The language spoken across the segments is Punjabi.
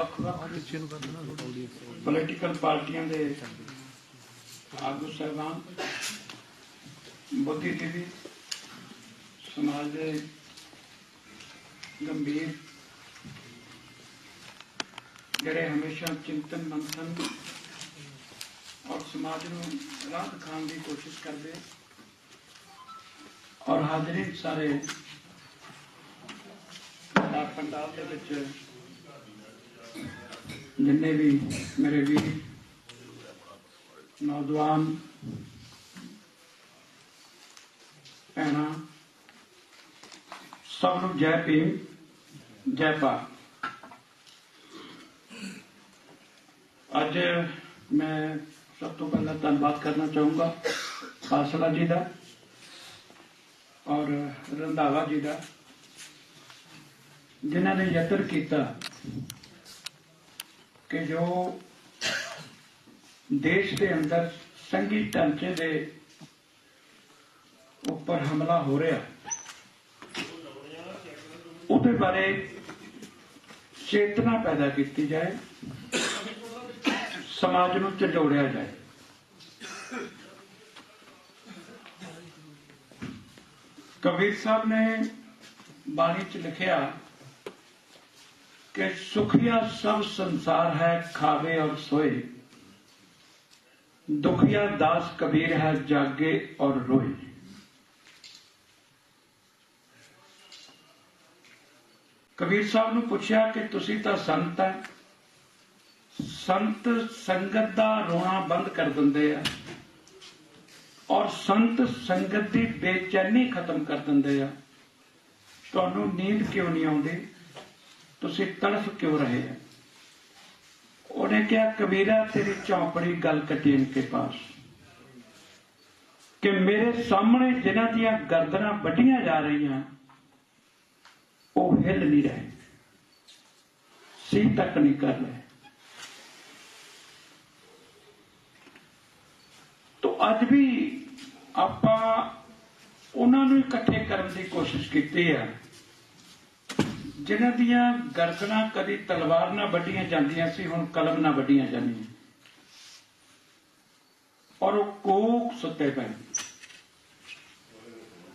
ਵੱਖ-ਵੱਖ ਪੋਲੀਟੀਕਲ ਪਾਰਟੀਆਂ ਦੇ ਆਗੂ ਸਾਹਿਬਾਨ ਬੁੱਧੀਜੀਵੀ ਸਮਾਜ ਦੇ ਗੰਭੀਰ, ਜਿਹੜੇ ਹਮੇਸ਼ਾ ਚਿੰਤਨ, ਮੰਥਨ ਔਰ ਸਮਾਜ ਨੂੰ ਰਾਹ ਦਿਖਾਉਣ ਦੀ ਕੋਸ਼ਿਸ਼ ਕਰਦੇ ਔਰ ਹਾਜ਼ਰੀਨ ਸਾਰੇ ਪੰਡਾਲ ਦੇ ਵਿੱਚ ਜਿੰਨੇ ਵੀ ਮੇਰੇ ਵੀਰ, ਨੌਜਵਾਨ ਭੈਣਾਂ, ਸਭ ਨੂੰ ਜੈ ਭੀਮ, ਜੈ ਭਾਰਤ। ਅੱਜ ਮੈਂ ਸਭ ਤੋਂ ਪਹਿਲਾਂ ਧੰਨਵਾਦ ਕਰਨਾ ਚਾਹੂੰਗਾ ਫਾਸਲਾ ਜੀ ਦਾ ਔਰ ਰੰਧਾਵਾ ਜੀ ਦਾ, ਜਿਨ੍ਹਾਂ ਨੇ ਯਤਨ ਕੀਤਾ ਕਿ ਜੋ ਦੇਸ਼ ਦੇ ਅੰਦਰ ਸੰਗੀ ਢਾਂਚੇ ਦੇ ਉੱਪਰ ਹਮਲਾ ਹੋ ਰਿਹਾ, ਉਹਦੇ ਬਾਰੇ ਚੇਤਨਾ ਪੈਦਾ ਕੀਤੀ ਜਾਏ, ਸਮਾਜ ਨੂੰ ਝੰਡੋੜਿਆ ਜਾਏ। ਕਬੀਰ ਸਾਹਿਬ ਨੇ ਬਾਣੀ ਚ ਲਿਖਿਆ ਕਿ ਸੁਖੀਆ ਸਭ ਸੰਸਾਰ ਹੈ, ਖਾਵੇ ਔਰ ਸੋਏ। ਦੁਖੀਆ ਦਾਸ ਕਬੀਰ ਹੈ, ਜਾਗੇ ਔਰ ਰੋਏ। ਕਬੀਰ ਸਾਹਿਬ ਨੂੰ ਪੁੱਛਿਆ ਕਿ ਤੁਸੀਂ ਤਾਂ ਸੰਤ ਹੈ। ਸੰਤ ਸੰਗਤ ਦਾ ਰੋਣਾ ਬੰਦ ਕਰ ਦਿੰਦੇ ਆ। ਔਰ ਸੰਤ ਸੰਗਤ ਦੀ ਬੇਚੈਨੀ ਖਤਮ ਕਰ ਦਿੰਦੇ ਆ। ਤੁਹਾਨੂੰ ਨੀਂਦ ਕਿਉਂ ਨਹੀਂ ਆਉਂਦੀ? ਤੁਸੀਂ ਤੜਫ ਕਿਉਂ ਰਹੇ ਆ? ਉਹਨੇ ਕਿਹਾ, ਕਬੀਰਾ, ਤੇਰੀ ਚੌਪੜੀ ਗੱਲ ਕੱਟੀ ਇਨਕੇ ਪਾਸ। ਕਿ ਮੇਰੇ ਸਾਹਮਣੇ ਜਿਨ੍ਹਾਂ ਦੀਆਂ ਗਰਦਨਾਂ ਵੱਡੀਆਂ ਜਾ ਰਹੀਆਂ, ਉਹ ਹਿੱਲ ਨਹੀਂ ਰਹੇ। ਸੀ ਤੱਕ ਨਹੀਂ ਕਰ ਰਹੇ। ਤੋ ਅੱਜ ਵੀ ਆਪਾਂ ਉਹਨਾਂ ਨੂੰ ਇਕੱਠੇ ਕਰਨ ਦੀ ਕੋਸ਼ਿਸ਼ ਕੀਤੀ ਹੈ ਜਿਨ੍ਹਾਂ ਦੀਆਂ ਗਰਦਨਾਂ ਕਦੀ ਤਲਵਾਰ ਨਾਲ ਵੱਡੀਆਂ ਜਾਂਦੀਆਂ ਸੀ, ਹੁਣ ਕਲਮ ਨਾਲ ਵੱਡੀਆਂ ਜਾਂਦੀਆਂ। ਔਰ ਉਹ ਕੋਕ ਸੁੱਤੇ ਪਏ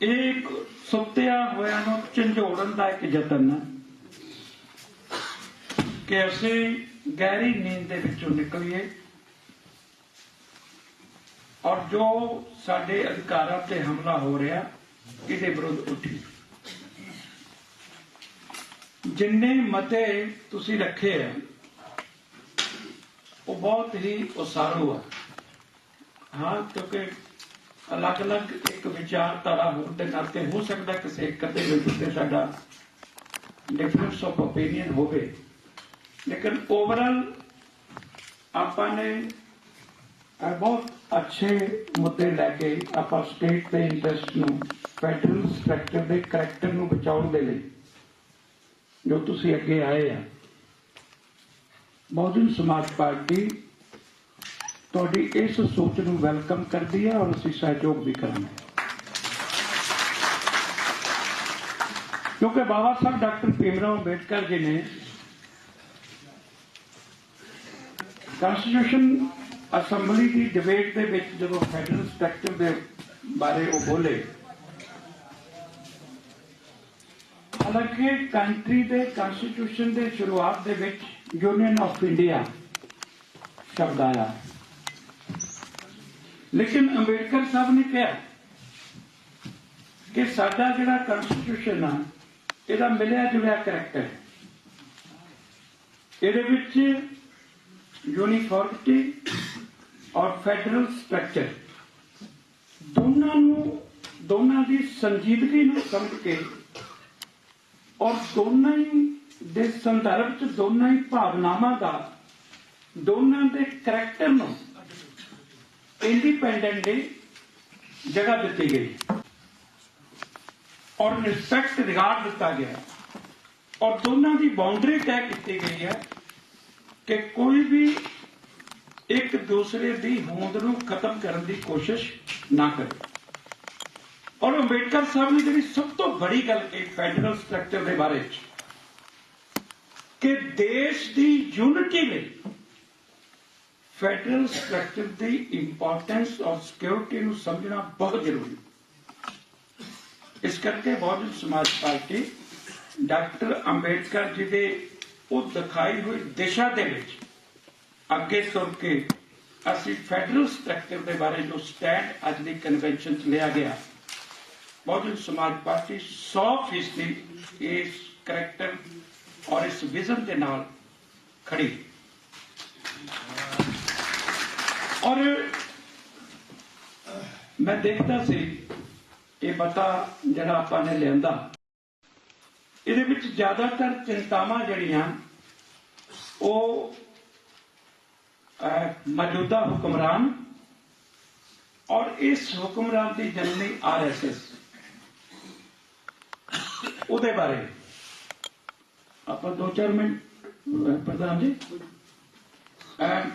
ਇੱਕ ਸੁੱਤਿਆ ਹੋਇਆ ਨੂੰ ਝੰਜੋੜਨ ਦਾ ਇੱਕ ਯਤਨ ਕਿ ਅਸੀਂ ਗਹਿਰੀ ਨੀਂਦ ਦੇ ਵਿੱਚੋਂ ਨਿਕਲੀਏ ਔਰ ਜੋ ਸਾਡੇ ਅਧਿਕਾਰਾਂ ਤੇ ਹਮਲਾ ਹੋ ਰਿਹਾ, ਇਹਦੇ ਵਿਰੁੱਧ ਉੱਠੀ ਜਿੰਨੇ ਮਤੇ ਤੁਸੀਂ ਰੱਖੇ ਆ, ਉਹ ਬਹੁਤ ਹੀ ਉਸਾਰੂ ਆ। ਹਾਂ, ਕਿਉਂਕਿ ਅਲੱਗ-ਅਲੱਗ ਇੱਕ ਵਿਚਾਰਧਾਰਾ ਹੋਣ ਦੇ ਨਾਤੇ ਹੋ ਸਕਦਾ ਕਿਸੇ ਇੱਕ ਅੱਧੇ ਵਿੱਚ ਤੇ ਸਾਡਾ ਡਿਫਰੈਂਸ ਆਫ ਓਪੀਨੀਅਨ ਹੋਵੇ। ਲੇਕਿਨ ਓਵਰਆਲ ਆਪਾਂ ਨੇ ਬਹੁਤ ਅੱਛੇ ਮੁੱਦੇ ਲੈ ਕੇ ਆਪਾਂ ਸਟੇਟ ਦੇ ਇੰਟਰਸਟ ਨੂੰ ਫੈਡਰਲ ਸਟਰਕਚਰ ਦੇ ਕਰੈਕਟਰ ਨੂੰ ਬਚਾਉਣ ਦੇ ਲਈ ਜੋ ਤੁਸੀਂ ਅੱਗੇ ਆਏ ਆ। ਬਹੁਜਨ ਸਮਾਜ ਪਾਰਟੀ ਤੁਹਾਡੀ ਇਸ ਸੋਚ ਨੂੰ ਵੈਲਕਮ ਕਰਦੀ ਹੈ ਔਰ ਅਸੀਂ ਸਹਿਯੋਗ ਵੀ ਕਰਾਂਗੇ। ਕਿਉਂਕਿ ਬਾਬਾ ਸਾਹਿਬ ਡਾਕਟਰ ਭੀਮਰਾਓ ਅੰਬੇਡਕਰ ਜੀ ਨੇ ਕਨਸਟੀਟਿਊਸ਼ਨ ਅਸੈਂਬਲੀ ਦੀ ਡਿਬੇਟ ਦੇ ਵਿੱਚ ਜਦੋਂ ਫੈਡਰਲ ਸਟਰਕਚਰ ਦੇ ਬਾਰੇ ਉਹ ਬੋਲੇ ਹਾਲਾਂਕਿ ਕੰਟਰੀ ਦੇ ਕਨਸਟੀਟਿਊਸ਼ਨ ਦੇ ਸ਼ੁਰੂਆਤ ਦੇ ਵਿੱਚ ਯੂਨੀਅਨ ਆਫ ਇੰਡੀਆ ਸ਼ਬਦ ਆਇਆ। ਲੇਕਿਨ ਅੰਬੇਡਕਰ ਸਾਹਿਬ ਨੇ ਕਿਹਾ ਕਿ ਸਾਡਾ ਜਿਹੜਾ ਕਨਸਟੀਟਿਊਸ਼ਨ ਆ, ਇਹਦਾ ਮਿਲਿਆ ਜੁਲਿਆ ਕਰੈਕਟਰ ਇਹਦੇ ਵਿੱਚ ਯੂਨੀਫਾਰਮਿਟੀ ਔਰ ਫੈਡਰਲ ਸਟਰਕਚਰ ਦੋਨਾਂ ਨੂੰ, ਦੋਨਾਂ ਦੀ ਸੰਜੀਦਗੀ ਨੂੰ ਸਮਝ ਕੇ ਔਰ ਦੋਨਾਂ ਹੀ ਦੇ ਸੰਦਰਭ ਚ ਦੋਨਾਂ ਹੀ ਭਾਵਨਾਵਾਂ ਦਾ ਦੋਨਾਂ ਦੇ ਕਰੈਕਟਰ ਨੂੰ ਇੰਡੀਪੈਂਡੈਂਟਲੀ ਜਗ੍ਹਾ ਦਿੱਤੀ ਗਈ। ਔਰ ਰਿਸਪੈਕਟ ਰਿਗਾਰਡ ਦਿੱਤਾ ਗਿਆ। ਔਰ ਦੋਨਾਂ ਦੀ ਬਾਉਂਡਰੀ ਤੈਅ ਕੀਤੀ ਗਈ ਹੈ ਕਿ ਕੋਈ ਵੀ ਇੱਕ ਦੂਸਰੇ ਦੀ ਹੋਂਦ ਨੂੰ ਖਤਮ ਕਰਨ ਦੀ ਕੋਸ਼ਿਸ਼ ਨਾ ਕਰੇ। ਔਰ ਅੰਬੇਡਕਰ ਸਾਹਿਬ ਨੇ ਜਿਹੜੀ ਸਭ ਤੋਂ ਬੜੀ ਗੱਲ ਕਹੀ ਫੈਡਰਲ ਸਟਰਕਚਰ ਦੇ ਬਾਰੇ ਚ, ਕਿ ਦੇਸ਼ ਦੀ ਯੂਨਿਟੀ ਲਈ ਫੈਡਰਲ ਸਟਰਕਚਰ ਦੀ ਇੰਪੋਰਟੈਂਸ ਔਰ ਸਿਕਿਉਰਿਟੀ ਨੂੰ ਸਮਝਣਾ ਬਹੁਤ ਜ਼ਰੂਰੀ ਇਸ ਕਰਕੇ ਬਹੁਜਨ ਸਮਾਜ ਪਾਰਟੀ ਡਾਕਟਰ ਅੰਬੇਡਕਰ ਜੀ ਦੇ ਉਹ ਦਿਖਾਈ ਹੋਈ ਦਿਸ਼ਾ ਦੇ ਵਿੱਚ ਅੱਗੇ ਤੁਰ ਕੇ ਅਸੀਂ ਫੈਡਰਲ ਸਟਰਕਚਰ ਦੇ ਬਾਰੇ ਜੋ ਸਟੈਂਡ ਅੱਜ ਦੀ ਕਨਵੈਨਸ਼ਨ 'ਚ ਲਿਆ ਗਿਆ ਬਹੁਜਨ ਸਮਾਜ ਪਾਰਟੀ 100% ਇਸ ਕਰੈਕਟਰ ਔਰ ਇਸ ਵਿਜ਼ਨ ਦੇ ਨਾਲ ਖੜੀ ਔਰ ਮੈਂ ਦੇਖਦਾ ਸੀ ਇਹ ਪਤਾ ਜਿਹੜਾ ਆਪਾਂ ਨੇ ਲਿਆਂਦਾ ਇਹਦੇ ਵਿੱਚ ਜ਼ਿਆਦਾਤਰ ਚਿੰਤਾਵਾਂ ਜਿਹੜੀਆਂ ਉਹ ਮੌਜੂਦਾ ਹੁਕਮਰਾਨ ਔਰ ਇਸ ਹੁਕਮਰਾਨ ਦੀ ਜਨਨੀ ਆਰਐਸਐਸ ਉਹਦੇ ਬਾਰੇ। ਆਪਾਂ ਦੋ ਚਾਰ ਮਿੰਟ ਪ੍ਰਧਾਨ ਜੀ। ਅਹ,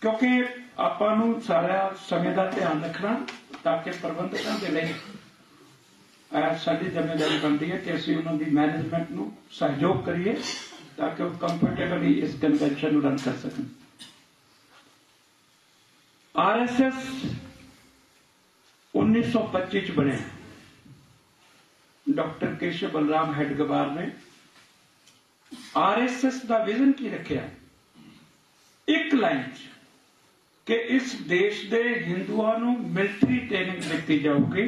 ਕਿਉਂਕਿ ਆਪਾਂ ਨੂੰ ਸਾਰਾ ਸਮੇਂ ਦਾ ਧਿਆਨ ਰੱਖਣਾ ਤਾਂ ਕਿ ਪ੍ਰਬੰਧਕਾਂ ਦੇ ਲਈ ਅਹ, ਸਾਡੀ ਜ਼ਿੰਮੇਵਾਰੀ ਬਣਦੀ ਹੈ ਕਿ ਅਸੀਂ ਉਹਨਾਂ ਦੀ ਮੈਨੇਜਮੈਂਟ ਨੂੰ ਸਹਿਯੋਗ ਕਰੀਏ ਤਾਂ ਕਿ ਉਹ ਕੰਫਰਟੇਬਲੀ ਇਸ ਕਨਵੈਨਸ਼ਨ ਨੂੰ ਰਨ ਕਰ ਸਕਣ। ਆਰਐਸਐਸ 1925 ਚ ਬਣਿਆ। ਡਾਕਟਰ ਕੇਸ਼ਵ ਬਲਰਾਮ ਹੈਡਗਵਾਰ ਨੇ ਆਰਐਸਐਸ ਦਾ ਵਿਜ਼ਨ ਕੀ ਰੱਖਿਆ? ਇੱਕ ਲਾਈਨ 'ਚ ਕਿ ਇਸ ਦੇਸ਼ ਦੇ ਹਿੰਦੂਆਂ ਨੂੰ ਮਿਲਟਰੀ ਟ੍ਰੇਨਿੰਗ ਦਿੱਤੀ ਜਾਊਗੀ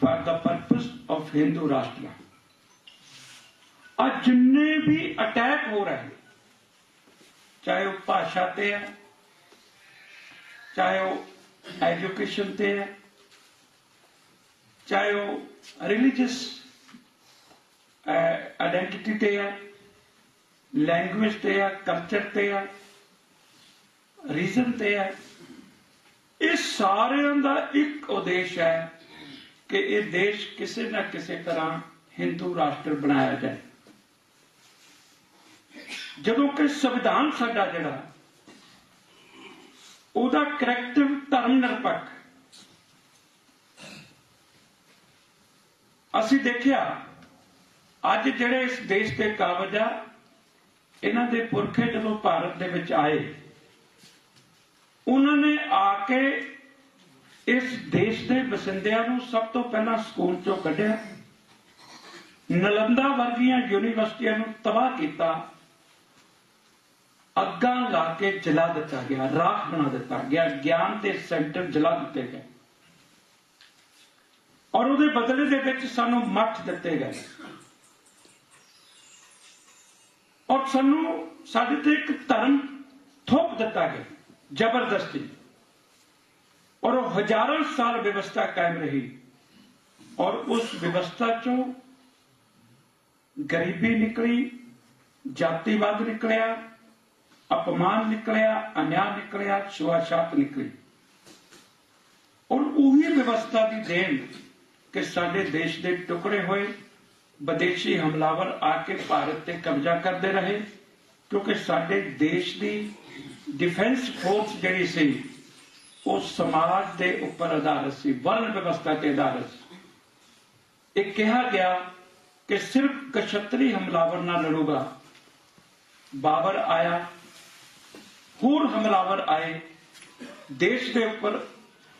for the purpose of Hindu Rashtra ਅੱਜ ਜਿੰਨੇ ਵੀ ਅਟੈਕ ਹੋ ਰਹੇ, ਚਾਹੇ ਉਹ ਭਾਸ਼ਾ ਤੇ ਹੈ, ਚਾਹੇ ਉਹ ਐਜੂਕੇਸ਼ਨ ਤੇ ਹੈ, ਚਾਹੇ ਉਹ ਰਿਲੀਜੀਅਸ ਆਇਡੈਂਟੀਟੀ ਤੇ ਹੈ ਲੈਂਗੁਏਜ ਤੇ ਹੈ ਕਲਚਰ ਤੇ ਹੈ ਰੀਜ਼ਨ ਤੇ ਹੈ ਇਹ ਸਾਰਿਆਂ ਦਾ ਇੱਕ ਉਦੇਸ਼ ਹੈ ਕਿ ਇਹ ਦੇਸ਼ ਕਿਸੇ ਨਾ ਕਿਸੇ ਤਰ੍ਹਾਂ ਹਿੰਦੂ ਰਾਸ਼ਟਰ ਬਣਾਇਆ ਜਾਏ। ਜਦੋਂ ਕਿ ਸੰਵਿਧਾਨ ਸਾਡਾ ਜਿਹੜਾ, ਉਹਦਾ ਕਰੈਕਟਿਵ ਧਰਮ ਨਿਰਪੱਖ ਅਸੀਂ ਦੇਖਿਆ, ਅੱਜ ਜਿਹੜੇ ਇਸ ਦੇਸ਼ ਦੇ ਕਾਬਜ ਆ, ਇਹਨਾਂ ਦੇ ਪੁਰਖੇ ਜਦੋਂ ਭਾਰਤ ਦੇ ਵਿੱਚ ਆਏ, ਉਹਨਾਂ ਨੇ ਆ ਕੇ ਇਸ ਦੇਸ਼ ਦੇ ਵਸਿੰਦਿਆਂ ਨੂੰ ਸਭ ਤੋਂ ਪਹਿਲਾਂ ਸਕੂਲ ਚੋਂ ਕੱਢਿਆ, ਨਲੰਦਾ ਵਰਗੀਆਂ ਯੂਨੀਵਰਸਿਟੀਆਂ ਨੂੰ ਤਬਾਹ ਕੀਤਾ, ਅੱਗਾਂ ਲਾ ਕੇ ਜਲਾ ਦਿੱਤਾ ਗਿਆ ਰਾਖ ਬਣਾ ਦਿੱਤਾ ਗਿਆ, ਗਿਆਨ ਦੇ ਸੈਂਟਰ ਜਲਾ ਦਿੱਤੇ ਗਏ। ਔਰ ਉਹਦੇ ਬਦਲੇ ਦੇ ਵਿੱਚ ਸਾਨੂੰ ਮੱਠ ਦਿੱਤੇ ਗਏ। ਔਰ ਸਾਨੂੰ ਸਾਡੇ ਤੇ ਇੱਕ ਧਰਮ ਥੋਪ ਦਿੱਤਾ ਗਿਆ, ਜ਼ਬਰਦਸਤੀ। ਔਰ ਉਹ ਹਜ਼ਾਰਾਂ ਸਾਲ ਵਿਵਸਥਾ ਕਾਇਮ ਰਹੀ। ਔਰ ਉਸ ਵਿਵਸਥਾ ਚੋਂ ਗਰੀਬੀ ਨਿਕਲੀ, ਜਾਤੀਵਾਦ ਨਿਕਲਿਆ, ਅਪਮਾਨ ਨਿਕਲਿਆ, ਅਨਿਆ ਨਿਕਲਿਆ ਛੁਆਛਾਤ ਨਿਕਲੀ। ਔਰ ਉਹੀ ਵਿਵਸਥਾ ਦੀ ਦੇਣ ਕਿ ਸਾਡੇ ਦੇਸ਼ ਦੇ ਟੁਕੜੇ ਹੋਏ ਵਿਦੇਸ਼ੀ ਹਮਲਾਵਰ ਆ ਕੇ ਭਾਰਤ ਤੇ ਕਬਜ਼ਾ ਕਰਦੇ ਰਹੇ, ਕਿਉਂਕਿ ਸਾਡੇ ਦੇਸ਼ ਦੀ ਡਿਫੈਂਸ ਫੋਰਸ ਜਿਹੜੀ ਸੀ, ਉਹ ਸਮਾਜ ਦੇ ਉੱਪਰ ਆਧਾਰਿਤ ਸੀ ਵਰਨ ਵਿਵਸਥਾ ਤੇ ਆਧਾਰਿਤ ਸੀ। ਇਹ ਕਿਹਾ ਗਿਆ ਕਿ ਸਿਰਫ ਕਸ਼ਤਰੀ ਹਮਲਾਵਰ ਨਾਲ ਲੜੂਗਾ। ਬਾਬਰ ਆਇਆ, ਹੋਰ ਹਮਲਾਵਰ ਆਏ, ਦੇਸ਼ ਦੇ ਉੱਪਰ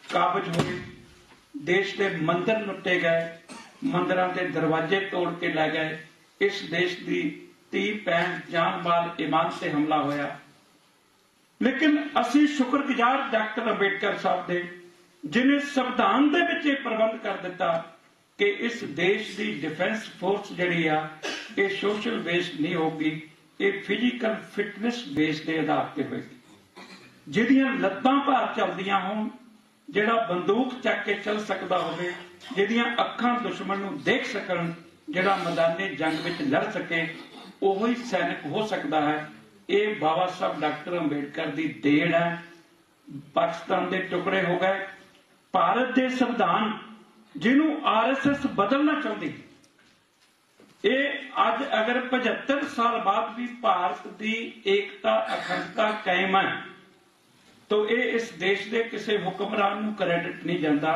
ਕਾਬਜ ਹੋਏ ਦੇਸ਼ ਦੇ ਮੰਦਰ ਲੁੱਟੇ ਗਏ, ਮੰਦਰਾਂ ਦੇ ਦਰਵਾਜ਼ੇ ਤੋੜ ਕੇ ਲੈ ਗਏ। ਇਸ ਦੇਸ਼ ਦੀ ਧੀ, ਭੈਣ, ਜਾਨ ਮਾਲ ਇਮਾਨ ਤੇ ਹਮਲਾ ਹੋਇਆ। ਲੇਕਿਨ ਅਸੀਂ ਸ਼ੁਕਰਗੁਜ਼ਾਰ ਡਾਕਟਰ ਅੰਬੇਡਕਰ ਸਾਹਿਬ ਦੇ, ਜਿਨੇ ਸੰਵਿਧਾਨ ਦੇ ਵਿੱਚ ਇਹ ਪ੍ਰਬੰਧ ਕਰ ਦਿੱਤਾ ਕਿ ਇਸ ਦੇਸ਼ ਦੀ ਡਿਫੈਂਸ ਫੋਰਸ ਜਿਹੜੀ ਆ, ਇਹ ਸੋਸ਼ਲ ਬੇਸ ਨਹੀਂ ਹੋਗੀ ਇਹ ਫਿਜ਼ੀਕਲ ਫਿਟਨੈਸ ਬੇਸ ਦੇ ਆਧਾਰ ਤੇ ਹੋਏਗੀ। ਜਿਹਦੀਆਂ ਲੱਤਾਂ ਭਾਰ ਚੱਲਦੀਆਂ ਹੋਣ ਜਿਹੜਾ ਬੰਦੂਕ ਚੱਕ ਕੇ ਚੱਲ ਸਕਦਾ ਹੋਵੇ, ਜਿਹਦੀਆਂ ਅੱਖਾਂ ਦੁਸ਼ਮਣ ਨੂੰ ਦੇਖ ਸਕਣ, ਜਿਹੜਾ ਮੈਦਾਨੇ ਜੰਗ ਵਿੱਚ ਲੜ ਸਕੇ, ਉਹੋ ਹੀ ਸੈਨਿਕ ਹੋ ਸਕਦਾ ਹੈ। ਇਹ ਬਾਬਾ ਸਾਹਿਬ ਡਾਕਟਰ ਅੰਬੇਡਕਰ ਦੀ ਦੇਣ ਹੈ। ਪਾਕਿਸਤਾਨ ਦੇ ਟੁਕੜੇ ਹੋ ਗਏ। ਭਾਰਤ ਦੇ ਸੰਵਿਧਾਨ, ਜਿਹਨੂੰ ਆਰਐਸਐਸ ਬਦਲਣਾ ਚਾਹੁੰਦੀ। ਇਹ ਅੱਜ ਅਗਰ 75 ਸਾਲ ਬਾਅਦ ਵੀ ਭਾਰਤ ਦੀ ਏਕਤਾ, ਅਖੰਡਤਾ ਕਾਇਮ ਹੈ ਤੋ ਇਹ ਇਸ ਦੇਸ਼ ਦੇ ਕਿਸੇ ਹੁਕਮਰਾਨ ਨੂੰ ਕ੍ਰੈਡਿਟ ਨਹੀਂ ਜਾਂਦਾ।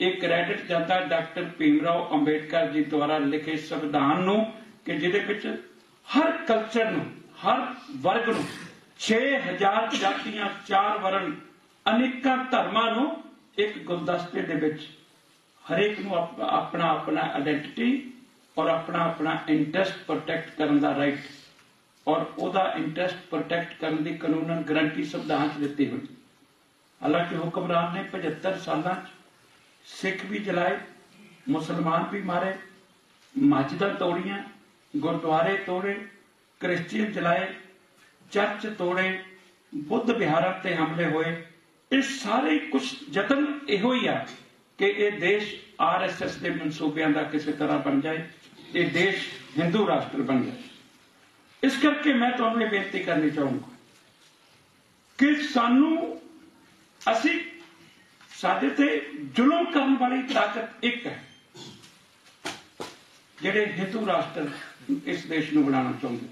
ਇਹ ਕ੍ਰੈਡਿਟ ਜਾਂਦਾ ਡਾਕਟਰ ਭੀਮਰਾਓ ਅੰਬੇਡਕਰ ਜੀ ਦੁਆਰਾ ਲਿਖੇ ਸੰਵਿਧਾਨ ਨੂੰ ਕਿ ਜਿਹਦੇ ਵਿੱਚ ਹਰ ਕਲਚਰ ਨੂੰ, ਹਰ ਵਰਗ ਨੂੰ 6000 ਜਾਤੀਆਂ, ਚਾਰ ਵਰਣ, ਅਨੇਕਾਂ ਧਰਮਾਂ ਨੂੰ ਇੱਕ ਗੁਲਦਸਤੇ ਦੇ ਵਿੱਚ ਹਰੇਕ ਨੂੰ ਆਪਣਾ ਆਪਣਾ ਆਇਡੈਂਟੀਟੀ ਔਰ ਆਪਣਾ ਆਪਣਾ ਇੰਟਰਸਟ ਪ੍ਰੋਟੈਕਟ ਕਰਨ ਦਾ ਰਾਈਟ ਔਰ ਉਹਦਾ ਇੰਟਰਸਟ ਪ੍ਰੋਟੈਕਟ ਕਰਨ ਦੀ ਕਾਨੂੰਨਨ ਗਰੰਟੀ ਸੰਵਿਧਾਨ 'ਚ ਦਿੱਤੀ ਹੋਈ। ਹਾਲਾਂਕਿ ਹੁਕਮਰਾਨ ਨੇ 75 ਸਾਲਾਂ 'ਚ ਸਿੱਖ ਵੀ ਜਲਾਏ, ਮੁਸਲਮਾਨ ਵੀ ਮਾਰੇ ਮਸਜਿਦਾਂ ਤੋੜੀਆਂ, ਗੁਰਦੁਆਰੇ ਤੋੜੇ, ਕ੍ਰਿਸਚੀਅਨ ਜਲਾਏ, ਚਰਚ ਤੋੜੇ, ਬੁੱਧ ਵਿਹਾਰਾਂ ਤੇ ਹਮਲੇ ਹੋਏ। ਇਹ ਸਾਰੇ ਕੁਝ ਯਤਨ ਇਹੋ ਹੀ ਆ ਕਿ ਇਹ ਦੇਸ਼ ਆਰਐਸਐਸ ਦੇ ਮਨਸੂਬਿਆਂ ਦਾ ਕਿਸੇ ਤਰ੍ਹਾਂ ਬਣ ਜਾਏ, ਇਹ ਦੇਸ਼ ਹਿੰਦੂ ਰਾਸ਼ਟਰ ਬਣ ਜਾਏ। ਇਸ ਕਰਕੇ ਮੈਂ ਤੁਹਾਨੂੰ ਇਹ ਬੇਨਤੀ ਕਰਨੀ ਚਾਹੂੰਗਾ ਕਿ ਸਾਨੂੰ ਅਸੀਂ ਸਾਡੇ ਤੇ ਜ਼ੁਲਮ ਕਰਨ ਵਾਲੀ ਤਾਕਤ ਇੱਕ ਹੈ, ਜਿਹੜੇ ਹਿੰਦੂ ਰਾਸ਼ਟਰ ਇਸ ਦੇਸ਼ ਨੂੰ ਬਣਾਉਣਾ ਚਾਹੁੰਦੇ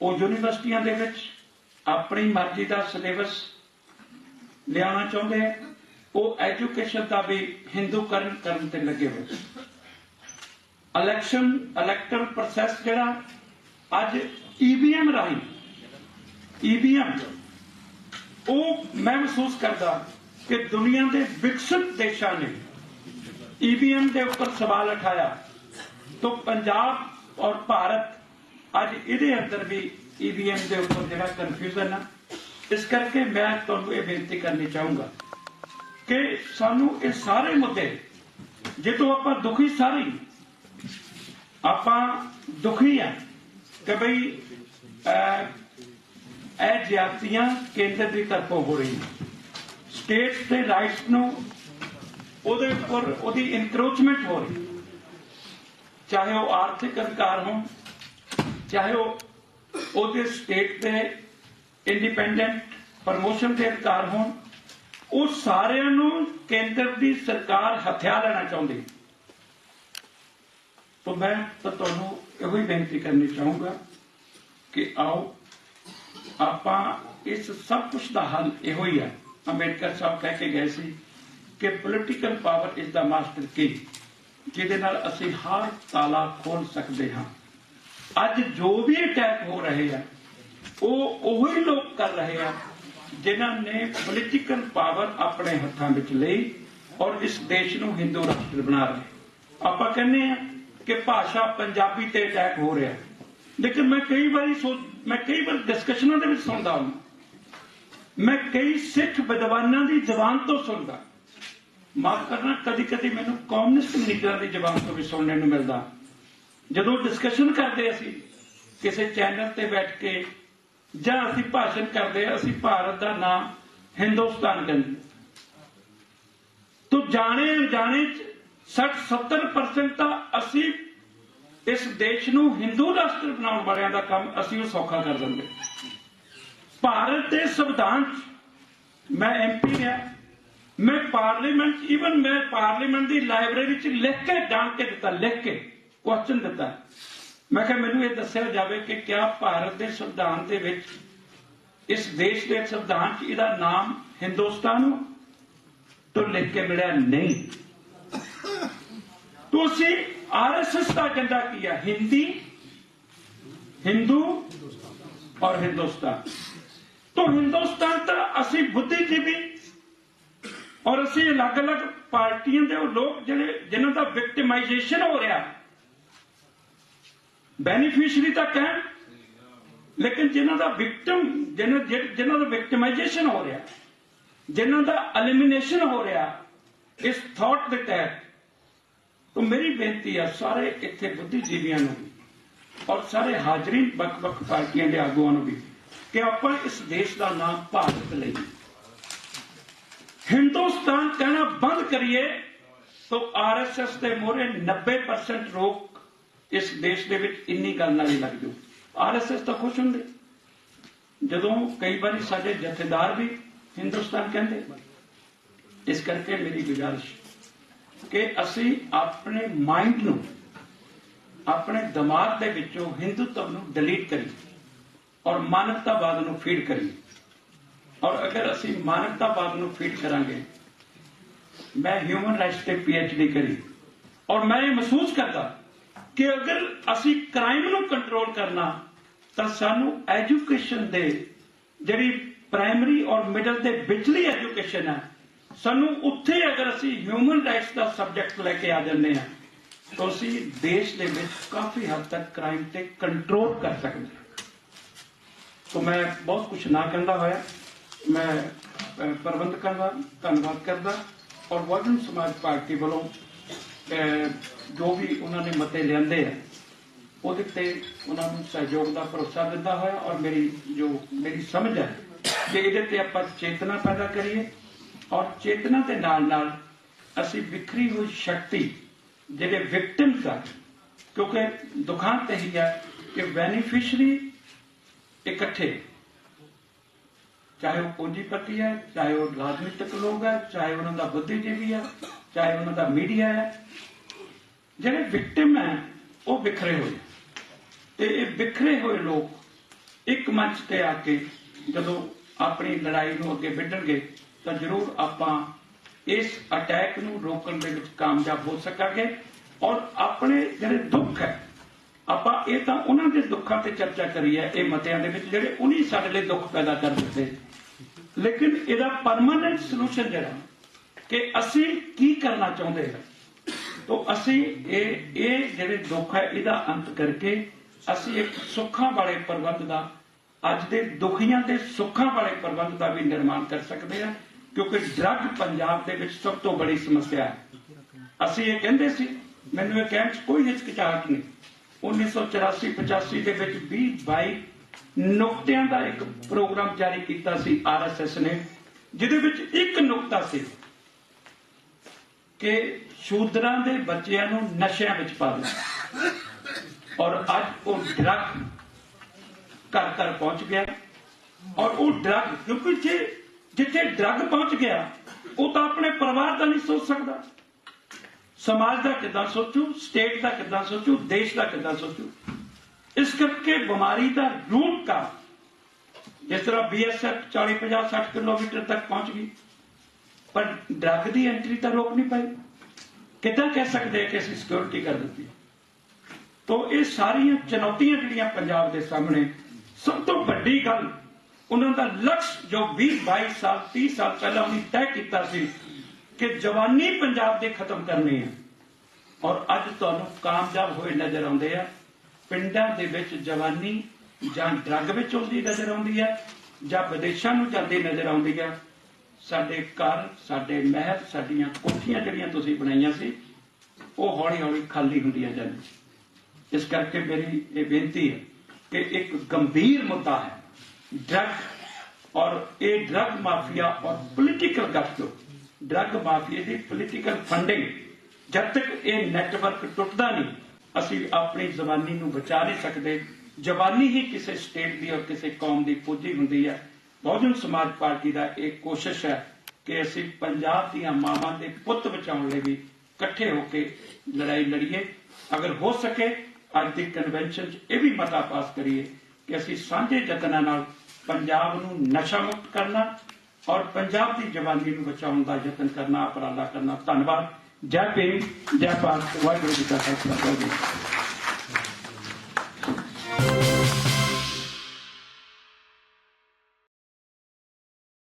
ਉਹ ਯੂਨੀਵਰਸਿਟੀਆਂ ਦੇ ਵਿੱਚ ਆਪਣੀ ਮਰਜ਼ੀ ਦਾ ਸਿਲੇਬਸ ਲਿਆਉਣਾ ਚਾਹੁੰਦੇ ਆ ਉਹ ਐਜੂਕੇਸ਼ਨ ਦਾ ਵੀ ਹਿੰਦੂਕਰਨ ਕਰਨ ਤੇ ਲੱਗੇ ਹੋਏ ਇਲੈਕਸ਼ਨ, ਇਲੈਕਟਰ ਪ੍ਰੋਸੈਸ ਜਿਹੜਾ ਅੱਜ ਈਵੀਐਮ ਰਾਹੀਂ ਈਵੀਐਮ ਉਹ ਮੈਂ ਮਹਿਸੂਸ ਕਰਦਾ ਕਿ ਦੁਨੀਆ ਦੇ ਵਿਕਸਿਤ ਦੇਸ਼ਾਂ ਨੇ ਈਵੀਐਮ ਦੇ ਉੱਪਰ ਸਵਾਲ ਉਠਾਇਆ ਤਾਂ ਪੰਜਾਬ ਔਰ ਭਾਰਤ ਅੱਜ ਇਹਦੇ ਅੰਦਰ ਵੀ ਈਵੀਐਮ ਦੇ ਉੱਪਰ ਜਿਹੜਾ ਕਨਫਿਊਜ਼ਨ ਆ, ਇਸ ਕਰਕੇ ਮੈਂ ਤੁਹਾਨੂੰ ਇਹ ਬੇਨਤੀ ਕਰਨੀ ਚਾਹੂੰਗਾ ਕਿ ਸਾਨੂੰ ਇਹ ਸਾਰੇ ਮੁੱਦੇ ਜਿੱਦੋਂ ਆਪਾਂ ਦੁਖੀ ਸਾਰੇ ਆਪਾਂ ਦੁਖੀ ਆ ਕਿ ਭਈ ਇਹ ਜ਼ਿਆਦਤੀਆਂ ਕੇਂਦਰ ਦੀ ਤਰਫੋਂ ਹੋ ਰਹੀ ਸਟੇਟਸ ਦੇ ਰਾਈਟਸ ਨੂੰ ਉਹਦੇ ਉੱਪਰ ਉਹਦੀ ਇਨਕਰੋਚਮੈਂਟ ਹੋ ਰਹੀ। ਚਾਹੇ ਉਹ ਆਰਥਿਕ ਅਧਿਕਾਰ ਹੋਣ, ਚਾਹੇ ਉਹ ਉਹਦੇ ਸਟੇਟ ਦੇ ਇੰਡੀਪੈਂਡੈਂਟ ਪ੍ਰਮੋਸ਼ਨ ਦੇ ਅਧਿਕਾਰ ਹੋਣ, ਉਹ ਸਾਰਿਆਂ ਨੂੰ ਕੇਂਦਰ ਦੀ ਸਰਕਾਰ ਹਥਿਆ ਲੈਣਾ ਚਾਹੁੰਦੀ ਤਾਂ ਮੈਂ ਤਾਂ ਤੁਹਾਨੂੰ ਇਹੋ ਹੀ ਬੇਨਤੀ ਕਰਨੀ ਚਾਹੂੰਗਾ ਕਿ ਆਓ ਆਪਾਂ ਇਸ ਸਭ ਕੁਝ ਦਾ ਹੱਲ ਇਹੋ ਹੀ ਹੈ ਅੰਬੇਡਕਰ ਸਾਹਿਬ ਕਹਿ ਕੇ ਗਏ ਸੀ ਕਿ political power is the master key ਜਿਹਦੇ ਨਾਲ ਅਸੀਂ ਹਰ ਤਾਲਾ ਖੋਲ ਸਕਦੇ ਹਾਂ। ਅੱਜ ਜੋ ਵੀ ਅਟੈਕ ਹੋ ਰਹੇ ਆ, ਉਹ ਉਹੀ ਲੋਕ ਕਰ ਰਹੇ ਆ, ਜਿਨ੍ਹਾਂ ਨੇ ਪੋਲਿਟੀਕਲ ਪਾਵਰ ਆਪਣੇ ਹੱਥਾਂ ਵਿੱਚ ਲਈ ਔਰ ਇਸ ਦੇਸ਼ ਨੂੰ ਹਿੰਦੂ ਰਾਸ਼ਟਰ ਬਣਾ ਰਹੇ। ਆਪਾਂ ਕਹਿੰਦੇ ਆ ਕਿ ਭਾਸ਼ਾ ਪੰਜਾਬੀ ਤੇ ਅਟੈਕ ਹੋ ਰਿਹਾ। ਲੇਕਿਨ ਮੈਂ ਕਈ ਵਾਰੀ ਸੋਚ ਮੈਂ ਕਈ ਵਾਰ ਡਿਸਕਸ਼ਨਾਂ ਦੇ ਵਿੱਚ ਸੁਣਦਾ ਹਾਂ। ਮੈਂ ਕਈ ਸਿੱਖ ਵਿਦਵਾਨਾਂ ਦੀ ਜ਼ਬਾਨ ਤੋਂ ਸੁਣਦਾ ਮਾਫ ਕਰਨਾ ਕਦੀ ਕਦੀ ਮੈਨੂੰ ਕਮਿਊਨਿਸਟ ਲੀਡਰਾਂ ਦੀ ਜ਼ਬਾਨ ਤੋਂ ਵੀ ਸੁਣਨ ਨੂੰ ਮਿਲਦਾ ਜਦੋਂ ਡਿਸਕਸ਼ਨ ਕਰਦੇ ਅਸੀਂ ਕਿਸੇ ਚੈਨਲ ਤੇ ਬੈਠ ਕੇ ਜਾਂ ਅਸੀਂ ਭਾਸ਼ਣ ਕਰਦੇ ਹਾਂ, ਅਸੀਂ ਭਾਰਤ ਦਾ ਨਾਮ ਹਿੰਦੁਸਤਾਨ ਕਹਿੰਦੇ ਤੋ ਜਾਣੇ ਅਣਜਾਣੇ 60 70% ਤਾਂ ਅਸੀਂ ਇਸ ਦੇਸ਼ ਨੂੰ ਹਿੰਦੂ ਰਾਸ਼ਟਰ ਬਣਾਉਣ ਵਾਲਿਆਂ ਦਾ ਕੰਮ ਅਸੀਂ ਉਹ ਸੌਖਾ ਕਰ ਦਿੰਦੇ। ਭਾਰਤ ਦੇ ਸੰਵਿਧਾਨ ਮੈਂ ਐਮਪੀ ਹਾਂ। ਮੈਂ ਪਾਰਲੀਮੈਂਟ ਈਵਨ ਮੈਂ ਪਾਰਲੀਮੈਂਟ ਦੀ ਲਾਇਬ੍ਰੇਰੀ 'ਚ ਲਿਖ ਕੇ ਡਾਂਟ ਕੇ ਦਿੱਤਾ, ਲਿਖ ਕੇ ਕੁਐਸਚਨ ਦਿੱਤਾ। ਮੈਂ ਕਿਹਾ, ਮੈਨੂੰ ਇਹ ਦੱਸਿਆ ਜਾਵੇ ਕਿ ਕਿਆ ਭਾਰਤ ਦੇ ਸੰਵਿਧਾਨ ਦੇ ਵਿੱਚ, ਇਸ ਦੇਸ਼ ਦੇ ਸੰਵਿਧਾਨ 'ਚ ਇਹਦਾ ਨਾਮ ਹਿੰਦੁਸਤਾਨ ਤੋਂ ਲਿਖ ਕੇ ਮਿਲਿਆ ਨਹੀਂ। ਤੁਸੀਂ ਆਰਐਸਐਸ ਦਾ ਏਜੰਡਾ ਕੀ ਹੈ ਹਿੰਦੀ ਹਿੰਦੂ ਔਰ ਹਿੰਦੁਸਤਾਨ ਤੋਂ ਹਿੰਦੁਸਤਾਨ ਤਾਂ ਅਸੀਂ ਬੁੱਧੀਜੀਵੀ ਔਰ ਅਸੀਂ ਅਲੱਗ-ਅਲੱਗ ਪਾਰਟੀਆਂ ਦੇ ਉਹ ਲੋਕ ਜਿਹੜੇ ਜਿਨ੍ਹਾਂ ਦਾ ਵਿਕਟਿਮਾਈਜੇਸ਼ਨ ਹੋ ਰਿਹਾ ਬੈਨੀਫੀਸ਼ੀਅਰੀ ਤਾਂ ਕਹਿਣ ਲੇਕਿਨ ਜਿਨ੍ਹਾਂ ਦਾ ਵਿਕਟਮ ਜਿਨ੍ਹਾਂ ਜਿਨ੍ਹਾਂ ਦਾ ਵਿਕਟਿਮਾਈਜੇਸ਼ਨ ਹੋ ਰਿਹਾ ਜਿਨ੍ਹਾਂ ਦਾ ਐਲੀਮੀਨੇਸ਼ਨ ਹੋ ਰਿਹਾ ਇਸ ਥਾਟ ਦੇ ਤਹਿਤ ਤਾਂ ਮੇਰੀ ਬੇਨਤੀ ਆ ਸਾਰੇ ਇੱਥੇ ਬੁੱਧੀਜੀਵੀਆਂ ਨੂੰ ਵੀ ਔਰ ਸਾਰੇ ਹਾਜ਼ਰੀਨ ਵੱਖ-ਵੱਖ ਪਾਰਟੀਆਂ ਦੇ ਆਗੂਆਂ ਨੂੰ ਵੀ ਕਿ ਆਪਾਂ ਇਸ ਦੇਸ਼ ਦਾ ਨਾਮ ਭਾਰਤ ਲਈ ਹਿੰਦੁਸਤਾਨ ਕਹਿਣਾ ਬੰਦ ਕਰੀਏ ਤਾਂ ਆਰਐਸਐਸ ਦੇ ਮੋਰੇ 90% ਰੋਕ ਇਸ ਦੇਸ਼ ਦੇ ਵਿੱਚ ਇੰਨੀ ਗੱਲ ਨਾਲ ਹੀ ਲੱਗ ਜੂ। ਆਰਐਸਐਸ ਤਾਂ ਖੁਸ਼ ਹੁੰਦੇ। ਜਦੋਂ ਕਈ ਵਾਰੀ ਸਾਡੇ ਜਥੇਦਾਰ ਵੀ ਹਿੰਦੁਸਤਾਨ ਕਹਿੰਦੇ, ਇਸ ਕਰਕੇ ਮੇਰੀ ਗੁਜ਼ਾਰਿਸ਼ ਕਿ ਅਸੀਂ ਆਪਣੇ ਮਾਈਂਡ ਨੂੰ ਆਪਣੇ ਦਿਮਾਗ ਦੇ ਵਿੱਚੋਂ ਹਿੰਦੂਤਵ ਨੂੰ ਡਿਲੀਟ ਕਰੀਏ ਔਰ ਮਾਨਵਤਾਵਾਦ ਨੂੰ ਫੀਡ ਕਰੀਏ। ਔਰ ਅਗਰ ਅਸੀਂ ਮਾਨਵਤਾਵਾਦ ਨੂੰ ਫੀਡ ਕਰਾਂਗੇ, ਮੈਂ ਹਿਊਮਨ ਰਾਈਟਸ ਤੇ ਪੀਐਚਡੀ ਕਰੀ ਔਰ ਮੈਂ ਇਹ ਮਹਿਸੂਸ ਕਰਦਾ ਕਿ ਅਗਰ ਅਸੀਂ ਕ੍ਰਾਈਮ ਨੂੰ ਕੰਟਰੋਲ ਕਰਨਾ, ਤਾਂ ਸਾਨੂੰ ਐਜੂਕੇਸ਼ਨ ਦੇ ਜਿਹੜੀ ਪ੍ਰਾਇਮਰੀ ਔਰ ਮਿਡਲ ਦੇ ਵਿਚਲੀ ਐਜੂਕੇਸ਼ਨ ਹੈ ਸਾਨੂੰ ਉੱਥੇ ਅਗਰ ਅਸੀਂ ਹਿਊਮਨ ਰਾਈਟਸ ਦਾ ਸਬਜੈਕਟ ਲੈ ਕੇ ਆ ਜਾਂਦੇ ਹਾਂ, ਤਾਂ ਅਸੀਂ ਦੇਸ਼ ਦੇ ਵਿੱਚ ਕਾਫੀ ਹੱਦ ਤੱਕ ਕ੍ਰਾਈਮ ਤੇ ਕੰਟਰੋਲ ਕਰ ਸਕਦੇ ਹਾਂ। ਤਾਂ ਮੈਂ ਬਹੁਤ ਕੁਝ ਨਾ ਕਹਿੰਦਾ ਹੋਇਆ, ਮੈਂ ਪ੍ਰਬੰਧਕਾਂ ਦਾ ਧੰਨਵਾਦ ਕਰਦਾ, ਔਰ ਬਹੁਜਨ ਸਮਾਜ ਪਾਰਟੀ ਵੱਲੋਂ ਜੋ ਵੀ ਉਹਨਾਂ ਨੇ ਮਤੇ ਲਿਆਂਦੇ ਆ, ਉਹਦੇ ਤੇ ਉਹਨਾਂ ਨੂੰ ਸਹਿਯੋਗ ਦਾ ਭਰੋਸਾ ਦਿੰਦਾ ਹੋਇਆ, ਔਰ ਮੇਰੀ ਜੋ, ਮੇਰੀ ਸਮਝ ਹੈ ਕਿ ਇਹਦੇ ਤੇ ਆਪਾਂ ਚੇਤਨਾ ਪੈਦਾ ਕਰੀਏ। ਔਰ ਚੇਤਨਾ ਦੇ ਨਾਲ ਨਾਲ ਅਸੀਂ ਵਿਖਰੀ ਹੋਈ ਸ਼ਕਤੀ ਜਿਹੜੇ ਵਿਕਟਿਮਸ ਆ ਕਿਉਂਕਿ ਦੁਖਾਂਤ ਇਹੀ ਹੈ ਕਿ ਬੈਨੀਫਿਸ਼ਰੀ ਇਕੱਠੇ। ਚਾਹੇ ਉਹ ਪੂੰਜੀਪਤੀ ਹੈ, ਚਾਹੇ ਉਹ ਰਾਜਨੀਤਿਕ ਲੋਕ ਹੈ, ਚਾਹੇ ਉਹਨਾਂ ਦਾ ਬੁੱਧੀਜੀਵੀ ਹੈ, ਚਾਹੇ ਉਹਨਾਂ ਦਾ ਮੀਡੀਆ ਹੈ, ਜਿਹੜੇ ਵਿਕਟਿਮ ਹੈ, ਉਹ ਵਿਖਰੇ ਹੋਏ। ਤੇ ਇਹ ਵਿਖਰੇ ਹੋਏ ਲੋਕ ਇੱਕ ਮੰਚ ਤੇ ਆ ਕੇ ਜਦੋਂ ਆਪਣੀ ਲੜਾਈ ਨੂੰ ਅੱਗੇ ਵਿੱਢਣਗੇ ਤਾਂ ਜ਼ਰੂਰ ਆਪਾਂ ਇਸ ਅਟੈਕ ਨੂੰ ਰੋਕਣ ਦੇ ਵਿੱਚ ਕਾਮਯਾਬ ਹੋ ਸਕਾਂਗੇ ਔਰ ਆਪਣੇ ਜਿਹੜੇ ਦੁੱਖ ਹੈ, ਆਪਾਂ ਇਹ ਤਾਂ ਉਹਨਾਂ ਦੇ ਦੁੱਖਾਂ ਤੇ ਚਰਚਾ ਕਰੀ ਹੈ, ਇਹ ਮਤਿਆਂ ਦੇ ਵਿੱਚ ਜਿਹੜੇ ਉਨੀ ਸਾਡੇ ਲਈ ਦੁੱਖ ਪੈਦਾ ਕਰ ਦਿੱਤੇ। ਲੇਕਿਨ ਇਹਦਾ ਪਰਮਾਨੈਂਟ ਸੋਲੂਸ਼ਨ ਜਿਹੜਾ, ਕਿ ਅਸੀਂ ਕੀ ਕਰਨਾ ਚਾਹੁੰਦੇ ਹਾਂ, ਤੋ ਅਸੀਂ ਇਹ ਇਹ ਜਿਹੜੇ ਦੁੱਖ ਹੈ, ਇਹਦਾ ਅੰਤ ਕਰਕੇ ਅਸੀਂ ਇੱਕ ਸੁੱਖਾਂ ਵਾਲੇ ਪ੍ਰਬੰਧ ਦਾ, ਅੱਜ ਦੇ ਦੁਖੀਆਂ ਦੇ ਸੁੱਖਾਂ ਵਾਲੇ ਪ੍ਰਬੰਧ ਦਾ ਵੀ ਨਿਰਮਾਣ ਕਰ ਸਕਦੇ ਹਾਂ। ਕਿਉਂਕਿ ਡਰੱਗ ਪੰਜਾਬ ਦੇ ਵਿੱਚ ਸਭ ਤੋਂ ਬੜੀ ਸਮੱਸਿਆ ਹੈ। ਅਸੀਂ ਇਹ ਕਹਿੰਦੇ ਸੀ, ਮੈਨੂੰ ਇਹ ਕਹਿਣ 'ਚ ਕੋਈ ਹਿਚਕਿਚਾਹਟ ਨਹੀਂ। 1984 85 ਦੇ ਵਿੱਚ 20 22 ਨੁਕਤਿਆਂ ਦਾ ਇੱਕ ਪ੍ਰੋਗਰਾਮ ਜਾਰੀ ਕੀਤਾ ਸੀ ਆਰਐਸਐਸ ਨੇ, ਜਿਹਦੇ ਵਿੱਚ ਇੱਕ ਨੁਕਤਾ ਸੀ ਕਿ ਸ਼ੂਦਰਾਂ ਦੇ ਬੱਚਿਆਂ ਨੂੰ ਨਸ਼ਿਆਂ ਵਿੱਚ ਪਾ ਦਿੱਤਾ। ਔਰ ਅੱਜ ਉਹ ਡਰੱਗ ਘਰ ਘਰ ਪਹੁੰਚ ਗਿਆ। ਔਰ ਉਹ ਡਰੱਗ ਕਿਉਂਕਿ ਜੇ ਜਿੱਥੇ ਡਰੱਗ ਪਹੁੰਚ ਗਿਆ, ਉਹ ਤਾਂ ਆਪਣੇ ਪਰਿਵਾਰ ਦਾ ਨਹੀਂ ਸੋਚ ਸਕਦਾ। ਸਮਾਜ ਦਾ ਕਿੱਦਾਂ ਸੋਚੂ ਸਟੇਟ ਦਾ ਕਿੱਦਾਂ ਸੋਚੂ, ਦੇਸ਼ ਦਾ ਕਿੱਦਾਂ ਸੋਚੂ? ਇਸ ਕਰਕੇ ਬਿਮਾਰੀ ਦਾ ਰੂਟ ਕਾ ਜਿਸ ਤਰ੍ਹਾਂ ਬੀਐਸਐਫ 40 50 60 ਕਿਲੋਮੀਟਰ ਤੱਕ ਪਹੁੰਚ ਗਈ, ਪਰ ਡਰੱਗ ਦੀ ਐਂਟਰੀ ਤਾਂ ਰੋਕ ਨਹੀਂ ਪਾਈ। ਕਿੱਦਾਂ ਕਹਿ ਸਕਦੇ ਕਿ ਅਸੀਂ ਸਿਕਿਉਰਿਟੀ ਕਰ ਦਿੱਤੀ? ਤੋ ਇਹ ਸਾਰੀਆਂ ਚੁਣੌਤੀਆਂ ਜਿਹੜੀਆਂ ਪੰਜਾਬ ਦੇ ਸਾਹਮਣੇ ਸਭ ਤੋਂ ਵੱਡੀ ਗੱਲ ਉਹਨਾਂ ਦਾ ਲਕਸ਼ ਜੋ 20 22 ਸਾਲ 30 ਸਾਲ ਪਹਿਲਾਂ ਉਹਨੇ ਤੈਅ ਕੀਤਾ ਸੀ ਕਿ ਜਵਾਨੀ ਪੰਜਾਬ ਦੇ ਖਤਮ ਕਰਨੀ ਹੈ ਔਰ ਅੱਜ ਤੁਹਾਨੂੰ ਕਾਮਯਾਬ ਹੋਏ ਨਜ਼ਰ ਆਉਂਦੇ ਆ। ਪਿੰਡਾਂ ਦੇ ਵਿੱਚ ਜਵਾਨੀ ਜਾਂ ਡਰੱਗ ਵਿੱਚ ਆਉਂਦੀ ਨਜ਼ਰ ਆਉਂਦੀ ਹੈ ਜਾਂ ਵਿਦੇਸ਼ਾਂ ਨੂੰ ਜਾਂਦੀ ਨਜ਼ਰ ਆਉਂਦੀ ਹੈ ਸਾਡੇ ਘਰ, ਸਾਡੇ ਮਹਿਲ, ਸਾਡੀਆਂ ਕੋਠੀਆਂ ਜਿਹੜੀਆਂ ਤੁਸੀਂ ਬਣਾਈਆਂ ਸੀ, ਉਹ ਹੌਲੀ ਹੌਲੀ ਖਾਲੀ ਹੁੰਦੀਆਂ ਜਾਂਦੀਆਂ। ਇਸ ਕਰਕੇ ਮੇਰੀ ਇਹ ਬੇਨਤੀ ਹੈ ਕਿ ਇੱਕ ਗੰਭੀਰ ਮੁੱਦਾ ਹੈ। ਡਰੱਗ ਔਰ ਇਹ ਡਰੱਗ ਮਾਫੀਆ ਔਰ ਪੋਲੀਟੀਕਲ ਗਠਜੋੜ ਡਰੱਗ ਮਾਫੀਆ ਦੀ ਪੋਲੀਟੀਕਲ ਫੰਡਿੰਗ ਜਦ ਤੱਕ ਇਹ ਨੈਟਵਰਕ ਟੁੱਟਦਾ ਨਹੀਂ, ਅਸੀਂ ਆਪਣੀ ਜ਼ਬਾਨੀ ਨੂੰ ਬਚਾ ਨਹੀਂ ਸਕਦੇ। ਜ਼ਬਾਨੀ ਹੀ ਕਿਸੇ ਸਟੇਟ ਦੀ ਔਰ ਕਿਸੇ ਕੌਮ ਦੀ ਪੂੰਜੀ ਹੁੰਦੀ ਹੈ। ਬਹੁਜਨ ਸਮਾਜ ਪਾਰਟੀ ਦਾ ਇਹ ਕੋਸ਼ਿਸ਼ ਹੈ ਕਿ ਅਸੀਂ ਪੰਜਾਬ ਦੀਆਂ ਮਾਵਾਂ ਦੇ ਪੁੱਤ ਬਚਾਉਣ ਲਈ ਵੀ ਇਕੱਠੇ ਹੋ ਕੇ ਲੜਾਈ ਲੜੀਏ। ਅਗਰ ਹੋ ਸਕੇ, ਅੱਜ ਦੀ ਕਨਵੈਨਸ਼ਨ 'ਚ ਇਹ ਵੀ ਮਤਾ ਪਾਸ ਕਰੀਏ ਕਿ ਅਸੀਂ ਸਾਂਝੇ ਯਤਨਾਂ ਨਾਲ ਪੰਜਾਬ ਨੂੰ ਨਸ਼ਾ ਮੁਕਤ ਕਰਨਾ ਔਰ ਪੰਜਾਬ ਦੀ ਜਵਾਨੀ ਨੂੰ ਬਚਾਉਣ ਦਾ ਯਤਨ ਕਰਨਾ ਉਪਰਾਲਾ ਕਰਨਾ। ਧੰਨਵਾਦ। ਜੈ ਭੀਮ, ਜੈ ਭਾਰਤ। ਵਾਹਿਗੁਰੂ ਜੀ ਕਾ ਖਾਲਸਾ। ਵਾਹਿਗੁਰੂ ਜੀ